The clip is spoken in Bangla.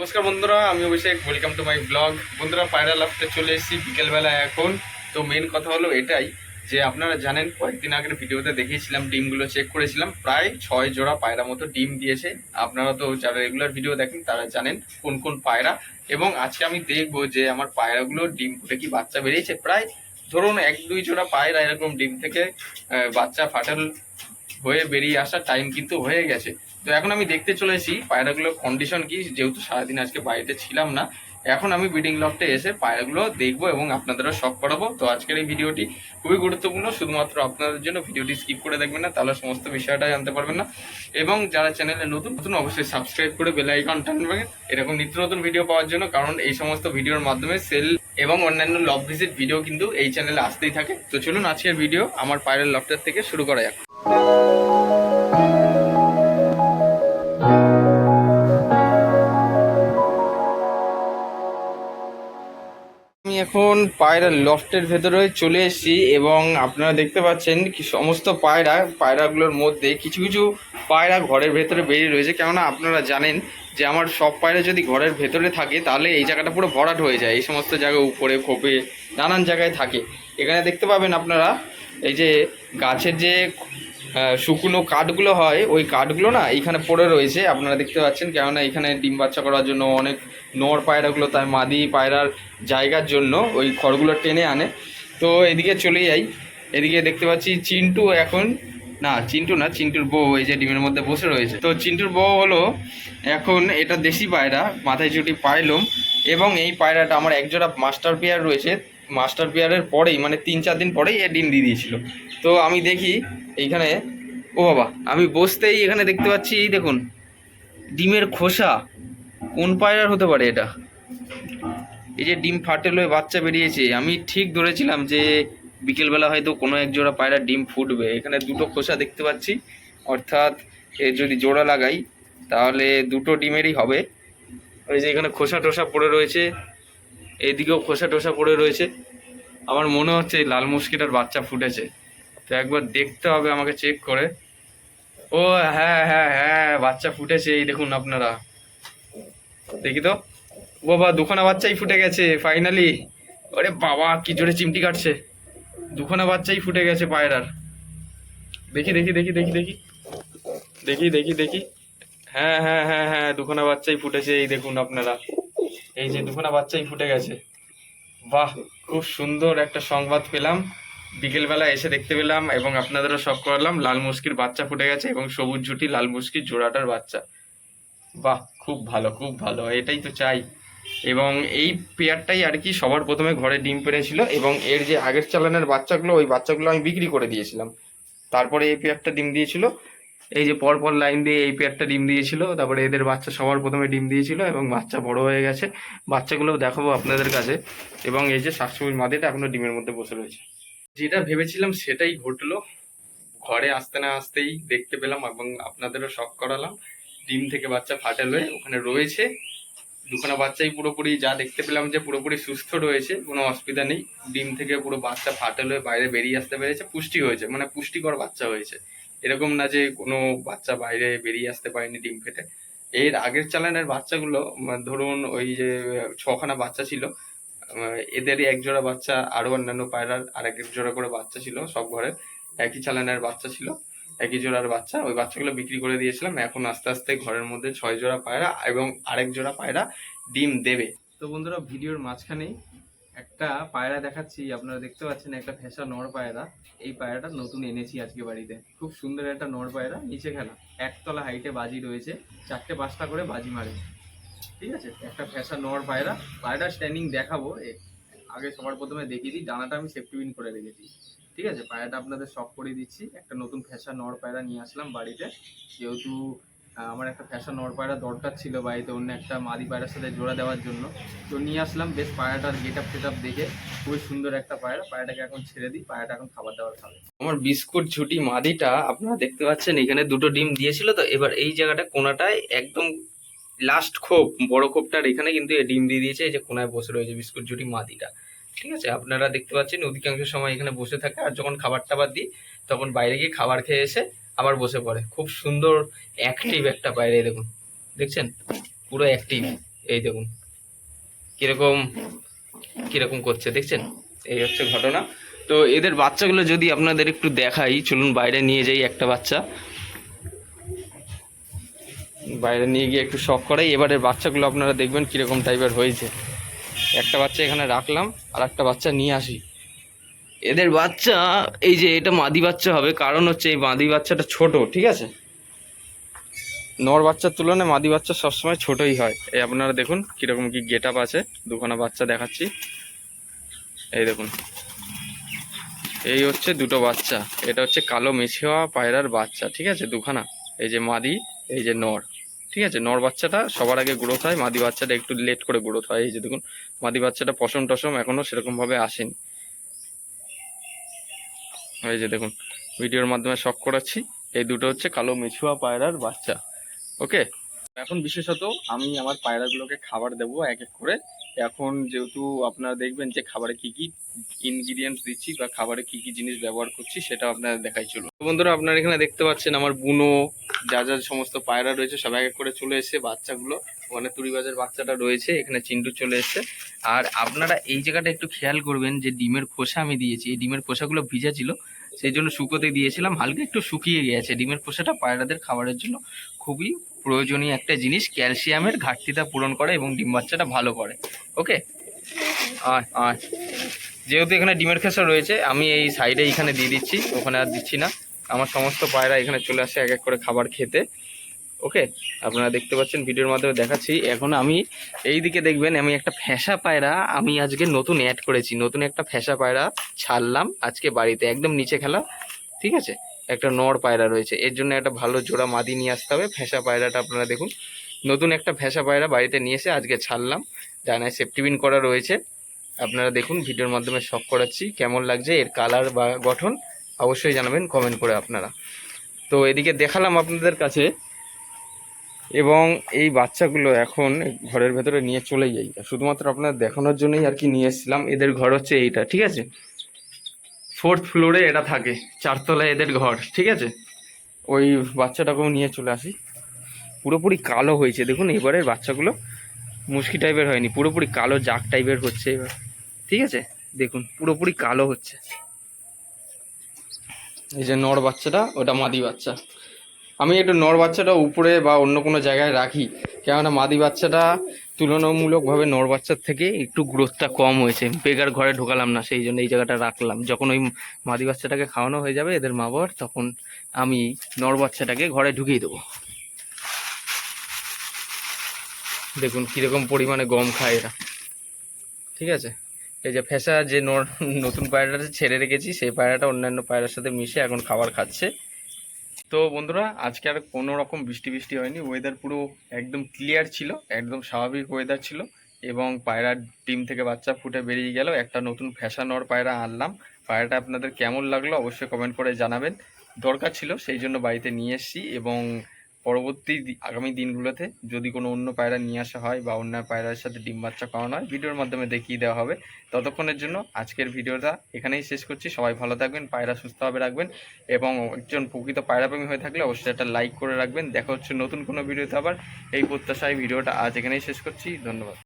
নমস্কার বন্ধুরা, আমি Abhishek welcome to my blog বন্ধুরা পায়রা লাফতে চলে এসেছি বিকেলবেলা এখন। তো মেন কথা হলো এটাই যে আপনারা জানেন, কয়েকদিন আগের ভিডিওতে দেখিয়েছিলাম, ডিমগুলো চেক করেছিলাম, প্রায় ছয় জোড়া পায়রা মতো ডিম দিয়েছে। আপনারা তো যারা রেগুলার ভিডিও দেখেন, তারা জানেন কোন কোন পায়রা। এবং আজকে আমি দেখব যে আমার পায়রাগুলো ডিম ফুটে কি বাচ্চা বেরিয়েছে। প্রায় ধরুন এক দুই জোড়া পায়রা এরকম ডিম থেকে বাচ্চা ফাটাল হয়ে বেরিয়ে আসার টাইম কিন্তু হয়ে গেছে। তো এখন আমি দেখতে চলেছি পায়রাগুলোর কন্ডিশন কি? যেহেতু সারাদিন আজকে বাড়িতে ছিলাম না, এখন আমি ব্রিডিং লফটে এসে পায়রাগুলো দেখব এবং আপনাদেরও শখ করাবো। তো আজকের এই ভিডিওটি খুবই গুরুত্বপূর্ণ, শুধুমাত্র আপনাদের জন্য ভিডিওটি স্কিপ করে দেখবেন না, তাহলে সমস্ত বিষয়টা জানতে পারবেন না। এবং যারা চ্যানেলে নতুন নতুন অবশ্যই সাবস্ক্রাইব করে বেল আইকন টানবেন এরকম নিত্য নতুন ভিডিও পাওয়ার জন্য, কারণ এই সমস্ত ভিডিওর মাধ্যমে সেল এবং অন্যান্য লভ ভিজিট ভিডিও কিন্তু এই চ্যানেলে আসতেই থাকে। তো চলুন আজকের ভিডিও আমার পায়রার লফটার থেকে শুরু করা যাক। এখন পায়রা লফটের ভেতরে চলে এসেছি এবং আপনারা দেখতে পাচ্ছেন কি সমস্ত পায়রা, পায়রাগুলোর মধ্যে কিছু কিছু পায়রা ঘরের ভেতরে বেরিয়ে রয়েছে। কেননা আপনারা জানেন যে আমার সব পায়রা যদি ঘরের ভেতরে থাকে, তাহলে এই জায়গাটা পুরো ভরাট হয়ে যায়। এই সমস্ত জায়গায় উপরে, খোপে, নানান জায়গায় থাকে। এখানে দেখতে পাবেন আপনারা এই যে গাছের যে শুকনো কাঠগুলো হয়, ওই কাঠগুলো না এইখানে পড়ে রয়েছে, আপনারা দেখতে পাচ্ছেন, কেননা এখানে ডিম বাচ্চা করার জন্য অনেক নর পায়রাগুলো তাই মাদি পায়রার জায়গার জন্য ওই খড়গুলো টেনে আনে। তো এদিকে চলে যাই, এদিকে দেখতে পাচ্ছি চিন্টু এখন, না, চিন্টু না, চিন্টুর বউ এই যে ডিমের মধ্যে বসে রয়েছে। তো চিন্টুর বউ হলো এখন এটা দেশি পায়রা, মাথায় চুটি পাইলম, এবং এই পায়রাটা আমার একজোড়া মাস্টার পেয়ার রয়েছে মাস্টার পেয়ারের পরেই মানে তিন চার দিন পরেই এ ডিম দিয়ে দিয়েছিল। তো আমি দেখি এইখানে, ও বাবা, আমি বসতেই এখানে দেখতে পাচ্ছি, এই দেখুন, ডিমের খোসা। কোন পায়রার হতে পারে এটা? এই যে ডিম ফাটেল হয়ে বাচ্চা বেরিয়েছে। আমি ঠিক ধরেছিলাম যে বিকেলবেলা হয়তো কোনো এক জোড়া পায়রা ডিম ফুটবে। এখানে দুটো খোসা দেখতে পাচ্ছি। অর্থাৎ এ যদি জোড়া লাগাই, তাহলে দুটো ডিমেরই হবে। ওই যে এখানে খোসা টোসা পড়ে রয়েছে। এদিকেও খোসা টোসা পড়ে রয়েছে। আমার মনে হচ্ছে এই লাল মুশকিটার বাচ্চা ফুটেছে। তো একবার দেখতে হবে আমাকে চেক করে। ও হ্যাঁ হ্যাঁ হ্যাঁ বাচ্চা ফুটেছে, এই দেখুন আপনারা। দেখি তো। বাবা দুখানা বাচ্চাই ফুটে গেছে ফাইনালি আরে বাবা, কি জোরে চিমটি কাটছে। দুখানা বাচ্চাই ফুটে গেছে পায়রার দেখি দেখি দেখি দেখি দেখি। দেখি দেখি দেখি। হ্যাঁ হ্যাঁ হ্যাঁ হ্যাঁ দুখানা বাচ্চাই ফুটেছে, এই দেখুন আপনারা। এই যে দুখানা বাচ্চাই ফুটে গেছে। বাহ, খুব সুন্দর একটা সংবাদ পেলাম। বিকেলবেলা এসে দেখতে পেলাম এবং আপনাদেরও সব করলাম, লাল মুশকির বাচ্চা ফুটে গেছে এবং সবুজ ঝুটি, লাল মুশকির জোড়াটার বাচ্চা। বাহ, খুব ভালো খুব ভালো, এটাই তো চাই। এবং এই পেয়ারটাই আর কি সবার প্রথমে ঘরে ডিম পেড়েছিল এবং এর যে আগের চালানের বাচ্চাগুলো, ওই বাচ্চাগুলো আমি বিক্রি করে দিয়েছিলাম। তারপরে এই পেয়ারটা ডিম দিয়েছিল। এই যে পরপর লাইন দিয়ে এই পেয়ারটা ডিম দিয়েছিল, তারপরে এদের বাচ্চা সবার প্রথমে ডিম দিয়েছিল এবং বাচ্চা বড় হয়ে গেছে। বাচ্চাগুলো দেখাবো আপনাদের কাছে। এবং এই যে শাকসবজির মাদিটা এখনও ডিমের মধ্যে বসে রয়েছে। যেটা ভেবেছিলাম সেটাই ঘটলো। ঘরে আসতে না আসতেই দেখতে পেলাম এবং আপনাদেরও শখ করালাম। ডিম থেকে বাচ্চা ফাটেল হয়ে ওখানে রয়েছে। দুখানা বাচ্চাই পুরোপুরি যা দেখতে পেলাম যে পুরোপুরি সুস্থ রয়েছে, কোনো অসুবিধা নেই। ডিম থেকে পুরো বাচ্চা ফাটেল হয়ে বাইরে বেরিয়ে আসতে পেরেছে। পুষ্টি হয়েছে মানে পুষ্টিকর বাচ্চা হয়েছে। এরকম না যে কোনো বাচ্চা বাইরে বেরিয়ে আসতে পারেনি ডিম ফেটে এর আগের চালানের বাচ্চাগুলো ধরুন ওই যে ছখানা বাচ্চা ছিল এদেরই এক জোড়া বাচ্চা আরও অন্যান্য পায়রার আর এক জোড়া করে বাচ্চা ছিল, সব ঘরে একই চালানের বাচ্চা ছিল, একই জোড়ার বাচ্চা। ওই বাচ্চাগুলো বিক্রি করে দিয়েছিলাম, এখন আস্তে আস্তে ঘরের মধ্যে ছয় জোড়া পায়রা এবং আরেক জোড়া পায়রা ডিম দেবে। তো বন্ধুরা, ভিডিওর মাঝখানেই একটা পায়রা দেখাচ্ছি, আপনারা দেখতে পাচ্ছেন একটা ফেসা নর পায়রা। এই পায়রাটা নতুন এনেছি আজকে বাড়িতে। খুব সুন্দর একটা নর পায়রা, নিচে খেলা। একতলা হাইটে বাজি রয়েছে, চারটে পাঁচটা করে বাজি মারে। ঠিক আছে? একটা ফেসা নর পায়রা। পায়রা স্ট্যান্ডিং দেখাবো আগে সবার প্রথমে দেখিয়ে দিই, ডানাটা আমি সেফটি পিন করে রেখেছি। ঠিক আছে? পায়রাটা আপনাদের শখ করে দিচ্ছি। একটা নতুন ফ্যাশন নর পায়রা নিয়ে আসলাম বাড়িতে। যেহেতু আমার একটা ফ্যাশন নর পায়রা দরকার ছিল বাড়িতে, অন্য একটা মাদি পায়রার সাথে জোড়া দেওয়ার জন্য। তো নিয়ে আসলাম, বেশ পায়রাটার গেট আপ টেট আপ দেখে খুবই সুন্দর একটা পায়রা। পায়রাটাকে এখন ছেড়ে দিই, পায়রাটা এখন খাবার দাবার খাবে। আমার বিস্কুট ঝুটি মাদিটা, আপনারা দেখতে পাচ্ছেন, এখানে দুটো ডিম দিয়েছিল তো, এবার এই জায়গাটা কোনাটায় একদম লাস্ট খোপ, বড় খোপটার এখানে কিন্তু এ ডিম দিয়ে দিয়েছে, এই যে কোনায় বসে রয়েছে বিস্কুট ঝুটি মাদিটা। ঠিক আছে? আপনারা দেখতে পাচ্ছেন, অধিকাংশ সময় এখানে বসে থাকে, আর যখন খাবার টাবার দিই, তখন বাইরে গিয়ে খাবার খেয়ে এসে আবার বসে পড়ে। খুব সুন্দর অ্যাক্টিভ একটা বাইরে দেখুন। দেখছেন? পুরো অ্যাক্টিভ এই দেখুন। কীরকম কীরকম করছে, দেখছেন? এই হচ্ছে ঘটনা। তো এদের বাচ্চাগুলো যদি আপনাদের একটু দেখাই, চলুন বাইরে নিয়ে যাই একটা বাচ্চা। বাইরে নিয়ে গিয়ে একটু শখ করাই। এবারের বাচ্চাগুলো আপনারা দেখবেন কীরকম টাইপের হয়েছে। একটা বাচ্চা এখানে রাখলাম আর একটা বাচ্চা নিয়ে আসি। এদের বাচ্চা, এই যে এটা মাদি বাচ্চা হবে, কারণ হচ্ছে এই মাদি বাচ্চাটা ছোট, ঠিক আছে? নর বাচ্চার তুলনায় মাদি বাচ্চা সবসময় ছোটই হয়। এই আপনারা দেখুন কীরকম কি গেট আপ আছে, দুখানা বাচ্চা দেখাচ্ছি। এই দেখুন। এই হচ্ছে দুটো বাচ্চা, এটা হচ্ছে কালো মেছিয়া পায়রার বাচ্চা, ঠিক আছে? দুখানা। এই যে মাদি, এই যে নর, ঠিক আছে? নর বাচ্চাটা সবার আগে গ্রোথ হয়, মাদি বাচ্চাটা একটু লেট করে গ্রোথ হয়। এই যে দেখুন, মাদি বাচ্চাটা পশম টসম এখনও সেরকমভাবে আসেনি। এই যে দেখুন, ভিডিওর মাধ্যমে শখ করাচ্ছি। এই দুটো হচ্ছে কালো মেছুয়া পায়রার বাচ্চা। ওকে? এখন বিশেষত আমি আমার পায়রাগুলোকে খাবার দেবো এক এক করে। এখন যেহেতু আপনারা দেখবেন যে খাবারে কি কি ইনগ্রিডিয়েন্টস দিচ্ছি বা খাবারে কি কি জিনিস ব্যবহার করছি, সেটা আপনারা দেখাই চলুন। তো বন্ধুরা, আপনারা এখানে দেখতে পাচ্ছেন আমার বুনো, যা যা সমস্ত পায়রা রয়েছে, সব এক এক করে চলে এসেছে বাচ্চাগুলো। ওখানে তুড়িবাজের বাচ্চাটা রয়েছে, এখানে চিন্টু চলে এসেছে। আর আপনারা এই জায়গাটা একটু খেয়াল করবেন যে ডিমের খোসা আমি দিয়েছি। এই ডিমের খোসাগুলো ভিজা ছিল, সেই জন্য শুকোতে দিয়েছিলাম। হালকা একটু শুকিয়ে গিয়েছে ডিমের খোসাটা পায়রাদের খাবারের জন্য খুবই প্রয়োজনীয় একটা জিনিস। ক্যালসিয়ামের ঘাটতিটা পূরণ করে এবং ডিম বাচ্চাটা ভালো করে। ওকে? আয় আয়। যেহেতু এখানে ডিমের খোসা রয়েছে, আমি এই সাইডে এইখানে দিয়ে দিচ্ছি। ওখানে আর দিচ্ছি না। আমার সমস্ত পায়রা এখানে চলে আসে এক এক করে খাবার খেতে। ওকে আপনারা দেখতে পাচ্ছেন ভিডিওর মাধ্যমে দেখাচ্ছি। এখন আমি এই দিকে দেখবেন আমি একটা ফ্যাসা পায়রা আমি আজকে নতুন অ্যাড করেছি। নতুন একটা ফ্যাসা পায়রা ছাড়লাম আজকে বাড়িতে, একদম নিচে খেলা, ঠিক আছে? একটা নর পায়রা রয়েছে। এর জন্য একটা ভালো জোড়া মাদি নিয়ে আসতে হবে। ফ্যাসা পায়রাটা আপনারা দেখুন, নতুন একটা ফ্যাসা পায়রা বাড়িতে নিয়ে এসে আজকে ছাড়লাম। ডানায় সেফটিবিন করা রয়েছে। আপনারা দেখুন ভিডিওর মাধ্যমে শখ করাচ্ছি, কেমন লাগছে এর কালার বা গঠন, অবশ্যই জানাবেন কমেন্ট করে আপনারা। তো এদিকে দেখালাম আপনাদের কাছে এবং এই বাচ্চাগুলো এখন ঘরের ভেতরে নিয়ে চলে যাই শুধুমাত্র আপনার দেখানোর জন্যই আর কি নিয়ে এসেছিলাম। এদের ঘর হচ্ছে এইটা, ঠিক আছে? ফোর্থ ফ্লোরে এটা থাকে চারতলায় এদের ঘর, ঠিক আছে? ওই বাচ্চাটাকেও নিয়ে চলে আসি। পুরোপুরি কালো হয়েছে। দেখুন এবারের বাচ্চাগুলো মুশকি টাইপের হয়নি। পুরোপুরি কালো, জাক টাইপের হচ্ছে এবার, ঠিক আছে? দেখুন, পুরোপুরি কালো হচ্ছে। এই যে নর বাচ্চাটা, ওটা মাদি বাচ্চা। আমি একটু নর বাচ্চাটা উপরে বা অন্য কোনো জায়গায় রাখি, কেননা মাদি বাচ্চাটা তুলনামূলকভাবে নর বাচ্চার থেকে একটু গ্রোথটা কম হয়েছে। বেগার ঘরে ঢোকালাম না, সেই জন্য এই জায়গাটা রাখলাম। যখন ওই মাদি বাচ্চাটাকে খাওয়ানো হয়ে যাবে, এদের মা বাবার, তখন আমি নর বাচ্চাটাকে ঘরে ঢুকিয়ে দেবো। দেখুন কীরকম পরিমাণে গম খায় এরা। ঠিক আছে? এই যে ফেসা যে নতুন পায়রাটা ছেড়ে রেখেছি, সেই পায়রাটা অন্যান্য পায়রার সাথে মিশে এখন খাবার খাচ্ছে। তো বন্ধুরা, আজকে আর কোনো রকম বৃষ্টি বৃষ্টি হয়নি। ওয়েদার পুরো একদম ক্লিয়ার ছিল, একদম স্বাভাবিক ওয়েদার ছিল এবং পায়রার ডিম থেকে বাচ্চা ফুটে বেরিয়ে গেল। একটা নতুন ফ্যাশানোর পায়রা আনলাম। পায়রাটা আপনাদের কেমন লাগল অবশ্যই কমেন্ট করে জানাবেন। দরকার ছিল, সেই জন্য বাড়িতে নিয়ে এসেছি এবং পরবর্তী আগামী দিনগুলোতে যদি কোনো অন্য পায়রা নিয়ে আসা হয় বা অন্য পায়রার সাথে ডিম বাচ্চা করানো হয়, ভিডিওর মাধ্যমে দেখিয়ে দেওয়া হবে। ততক্ষণের জন্য আজকের ভিডিওটা এখানেই শেষ করছি। সবাই ভালো থাকবেন, পায়রা সুস্থভাবে রাখবেন এবং একজন প্রকৃত পায়রাপ্রেমী হয়ে থাকলে অবশ্যই একটা লাইক করে রাখবেন। দেখা হচ্ছে নতুন কোনো ভিডিওতে আবার। এই প্রত্যাশায় ভিডিওটা আজ এখানেই শেষ করছি। ধন্যবাদ।